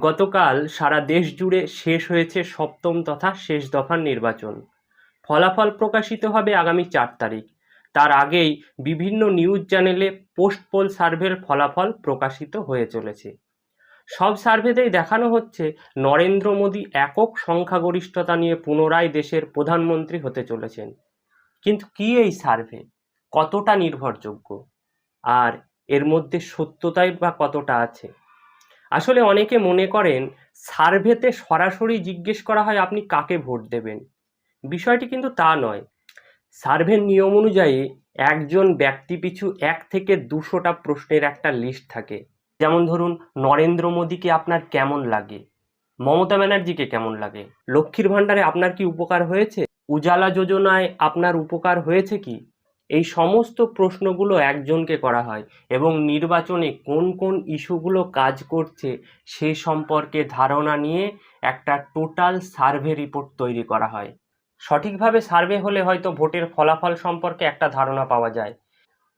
গতকাল সারা দেশ জুড়ে শেষ হয়েছে সপ্তম তথা শেষ দফার নির্বাচন। ফলাফল প্রকাশিত হবে আগামী চার তারিখ। তার আগেই বিভিন্ন নিউজ চ্যানেলে পোস্ট পোল সার্ভের ফলাফল প্রকাশিত হয়ে চলেছে। সব সার্ভেতেই দেখানো হচ্ছে, নরেন্দ্র মোদী একক সংখ্যাগরিষ্ঠতা নিয়ে পুনরায় দেশের প্রধানমন্ত্রী হতে চলেছেন। কিন্তু কি এই সার্ভে? কতটা নির্ভরযোগ্য? আর এর মধ্যে সত্যতাই বা কতটা আছে? আসলে অনেকে মনে করেন সার্ভেতে সরাসরি জিজ্ঞেস করা হয় আপনি কাকে ভোট দেবেন। বিষয়টি কিন্তু তা নয়। সার্ভের নিয়ম অনুযায়ী একজন ব্যক্তি পিছু এক থেকে দুশোটা প্রশ্নের একটা লিস্ট থাকে। যেমন ধরুন, নরেন্দ্র মোদীকে আপনার কেমন লাগে? মমতা ব্যানার্জিকে কেমন লাগে? লক্ষ্মীর ভাণ্ডারে আপনার কি উপকার হয়েছে? উজালা যোজনায় আপনার উপকার হয়েছে কি? এই সমস্ত প্রশ্নগুলো একজনকে করা হয় এবং নির্বাচনে কোন কোন ইস্যুগুলো কাজ করছে সে সম্পর্কে ধারণা নিয়ে একটা টোটাল সার্ভে রিপোর্ট তৈরি করা হয়। সঠিকভাবে সার্ভে হলে হয়তো ভোটের ফলাফল সম্পর্কে একটা ধারণা পাওয়া যায়।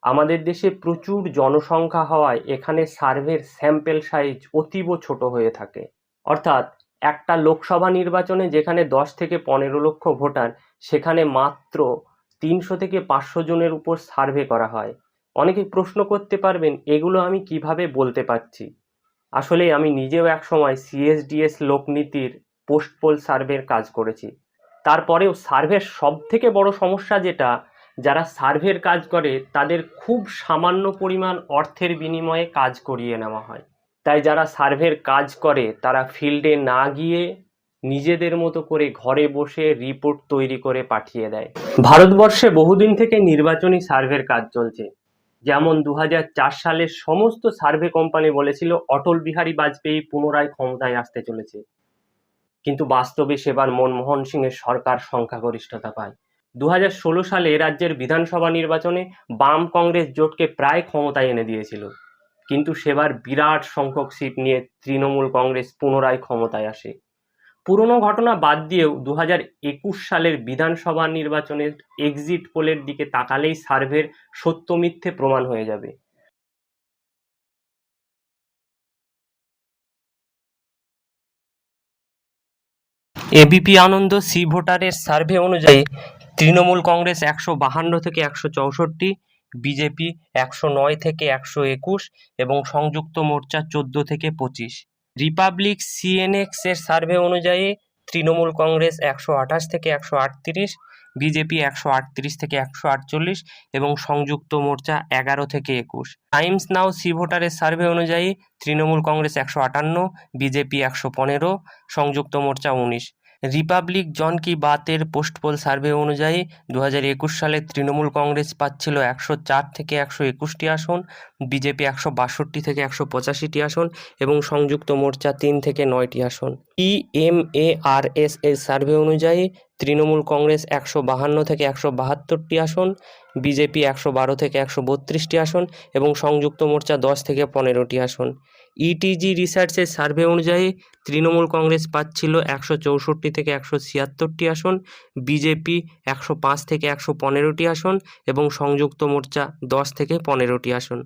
আমাদের দেশে প্রচুর জনসংখ্যা হওয়ায় এখানে সার্ভের স্যাম্পেল সাইজ অতীব ছোট হয়ে থাকে। অর্থাৎ একটা লোকসভা নির্বাচনে যেখানে দশ থেকে পনেরো লক্ষ ভোটার, সেখানে মাত্র তিনশো থেকে পাঁচশো জনের উপর সার্ভে করা হয়। অনেকে প্রশ্ন করতে পারবেন, এগুলো আমি কীভাবে বলতে পারছি? আসলে আমি নিজেও এক সময় সিএসডিএস লোকনীতির পোস্ট পোল সার্ভের কাজ করেছি। তারপরেও সার্ভের সব থেকে বড় সমস্যা যেটা, যারা সার্ভের কাজ করে, তাদের খুব সামান্য পরিমাণ অর্থের বিনিময়ে কাজ করিয়ে নেওয়া হয়। তাই যারা সার্ভের কাজ করে, তারা ফিল্ডে না গিয়ে নিজেদের মতো করে ঘরে বসে রিপোর্ট তৈরি করে পাঠিয়ে দেয়। ভারতবর্ষে বহুদিন থেকে নির্বাচনী সার্ভের কাজ চলছে। যেমন দু সালের সমস্ত সার্ভে কোম্পানি বলেছিল অটল বিহারী বাজপেয়ী পুনরায় ক্ষমতায় আসতে চলেছে। কিন্তু বাস্তবে সেবার মনমোহন সিংয়ের সরকার সংখ্যাগরিষ্ঠতা পায়। দু হাজার ষোলো সালে রাজ্যের বিধানসভা নির্বাচনে বাম কংগ্রেস জোটকে প্রায় ক্ষমতায় এনে দিয়েছিল। কিন্তু সেবার বিরাট সংখ্যক সিট নিয়ে তৃণমূল কংগ্রেস পুনরায় ক্ষমতায় আসে। পুরনো ঘটনা বাদ দিয়েও দু সালের বিধানসভা নির্বাচনের এক্সিট পোলের দিকে তাকালেই সার্ভের সত্য মিথ্যে প্রমাণ হয়ে যাবে। এবিপি আনন্দ সি ভোটারের সার্ভে অনুযায়ী তৃণমূল কংগ্রেস একশো বাহান্ন থেকে একশো চৌষট্টি বিজেপি একশো নয় থেকে একশো একুশ এবং সংযুক্ত মোর্চা চোদ্দ থেকে পঁচিশ। রিপাবলিক সিএনএক্স এর সার্ভে অনুযায়ী তৃণমূল কংগ্রেস একশো আঠাশ থেকে একশো আটত্রিশ, বিজেপি একশো আটত্রিশ থেকে একশো আটচল্লিশ এবং সংযুক্ত মোর্চা এগারো থেকে একুশ। টাইমস নাও সি ভোটারের সার্ভে অনুযায়ী তৃণমূল কংগ্রেস একশো আটান্ন, বিজেপি একশো পনেরো, সংযুক্ত মোর্চা উনিশ। রিপাবলিক জন কি বাতের পোস্ট পোল সার্ভে অনুযায়ী দু একুশ সালে তৃণমূল কংগ্রেস পাচ্ছিল একশো চার থেকে একশো একুশটি আসন, বিজেপি একশো বাষট্টি থেকে একশো পঁচাশিটি আসন এবং সংযুক্ত মোর্চা তিন থেকে নয়টি আসন। E M A R S এর সার্ভে অনুযায়ী তৃণমূল কংগ্রেস একশো বাহান্ন থেকে একশো বাহাত্তরটি আসন, বিজেপি একশো বারো থেকে একশো বত্রিশটি আসন এবং সংযুক্ত মোর্চা দশ থেকে পনেরোটি আসন। ইটিজি রিসার্চের সার্ভে অনুযায়ী তৃণমূল কংগ্রেস পাচ্ছিল একশো চৌষট্টি থেকে একশো ছিয়াত্তরটি আসন, বিজেপি একশো পাঁচ থেকে একশো পনেরোটি আসন এবং সংযুক্ত মোর্চা দশ থেকে পনেরোটি আসন।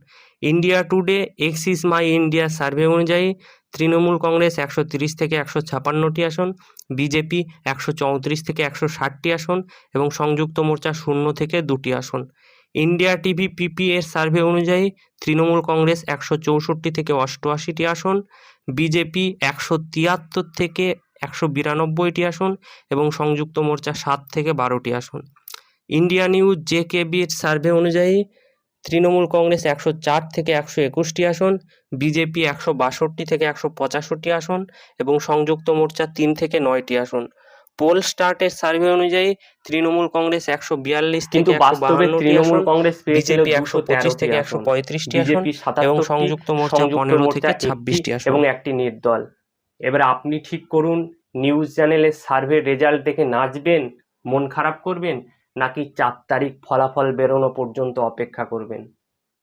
India Today Axis My India survey অনুযায়ী তৃণমূল কংগ্রেস একশো তিরিশ থেকে একশো ছাপান্নটি আসন, বিজেপি একশো চৌত্রিশ থেকে একশো ষাটটি আসন এবং সংযুক্ত মোর্চা শূন্য থেকে দুটি আসন। ইন্ডিয়া টিভি পিপি এর সার্ভে অনুযায়ী তৃণমূল কংগ্রেস একশো চৌষট্টি থেকে অষ্টআশিটি আসন, বিজেপি একশো তিয়াত্তর থেকে একশো বিরানব্বইটি আসন এবং সংযুক্ত মোর্চা সাত থেকে বারোটি আসন। ইন্ডিয়া নিউজ জে কেবির সার্ভে অনুযায়ী তৃণমূল কংগ্রেস একশো চার থেকে একশো একুশটি আসন, বিজেপি একশো বাষট্টি থেকে একশো পঁচাশিটি আসন এবং সংযুক্ত মোর্চা তিন থেকে নয়টি আসন। পোল স্টার্টের সার্ভে অনুযায়ী তৃণমূল কংগ্রেস একশো বিয়াল্লিশ কিন্তু বাস্তবে তৃণমূল কংগ্রেস বিজেপি একশো পঁচিশ থেকে একশো পঁয়ত্রিশটি আসন এবং সংযুক্ত মোর্চা পনেরো থেকে ছাব্বিশটি আসন। এবং একটি নির্দল। এবার আপনি ঠিক করুন নিউজ চ্যানেলের সার্ভে রেজাল্ট দেখে নাচবেন মন খারাপ করবেন নাকি চার তারিখ ফলাফল বেরোনো পর্যন্ত অপেক্ষা করবেন?